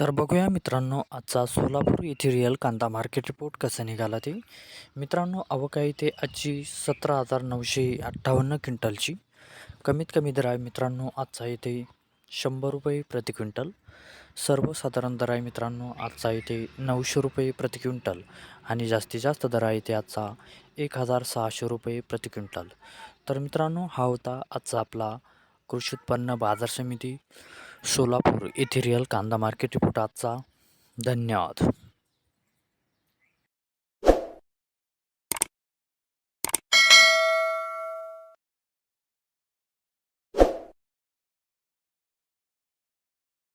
तर बघूया मित्रांनो आजचा सोलापूर येथे रिअल कांदा मार्केट रिपोर्ट कसा निघाला ते. मित्रांनो अवका आहे ते आजची सतरा हजार नऊशे अठ्ठावन्न क्विंटलची. कमीत कमी दर आहे मित्रांनो आजचा येथे शंभर रुपये प्रति क्विंटल. सर्वसाधारण दर आहे मित्रांनो आजचा येथे नऊशे रुपये प्रति क्विंटल. आणि जास्तीत जास्त दर आहे ते आजचा एक हजार सहाशे रुपये प्रति क्विंटल. तर मित्रांनो हा होता आजचा आपला कृषी उत्पन्न बाजार समिती. सोलापूर येथे रिअल कांदा मार्केट रिपोर्ट आजचा. धन्यवाद.